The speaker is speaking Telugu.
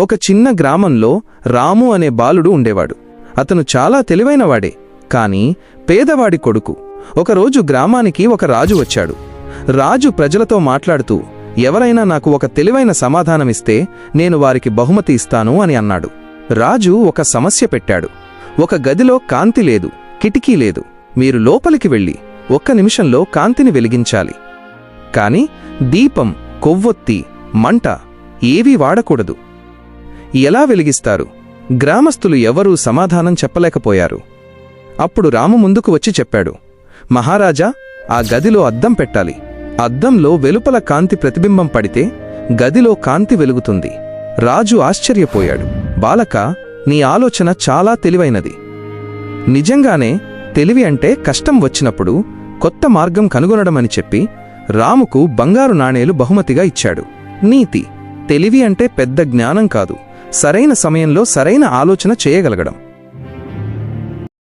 ఒక చిన్న గ్రామంలో రాము అనే బాలుడు ఉండేవాడు. అతను చాలా తెలివైనవాడే కాని పేదవాడి కొడుకు. ఒకరోజు గ్రామానికి ఒక రాజు వచ్చాడు. రాజు ప్రజలతో మాట్లాడుతూ ఎవరైనా నాకు ఒక తెలివైన సమాధానమిస్తే నేను వారికి బహుమతి ఇస్తాను అని అన్నాడు. రాజు ఒక సమస్య పెట్టాడు. ఒక గదిలో కాంతి లేదు కిటికీ లేదు. మీరు లోపలికి వెళ్ళి ఒక్క నిమిషంలో కాంతిని వెలిగించాలి. కాని దీపం కొవ్వొత్తి మంట ఏవీ వాడకూడదు. ఎలా వెలిగిస్తారు? గ్రామస్తులు ఎవరూ సమాధానం చెప్పలేకపోయారు. అప్పుడు రాము ముందుకు వచ్చి చెప్పాడు మహారాజా ఆ గదిలో అద్దం పెట్టాలి. అద్దంలో వెలుపల కాంతి ప్రతిబింబం పడితే గదిలో కాంతి వెలుగుతుంది. రాజు ఆశ్చర్యపోయాడు బాలక నీ ఆలోచన చాలా తెలివైనది. నిజంగానే తెలివి అంటే కష్టం వచ్చినప్పుడు కొత్త మార్గం కనుగొనడమని చెప్పి రాముకు బంగారు నాణేలు బహుమతిగా ఇచ్చాడు. నీతి తెలివి అంటే పెద్ద జ్ఞానం కాదు. సరైన సమయంలో సరైన ఆలోచన చేయగలగడం.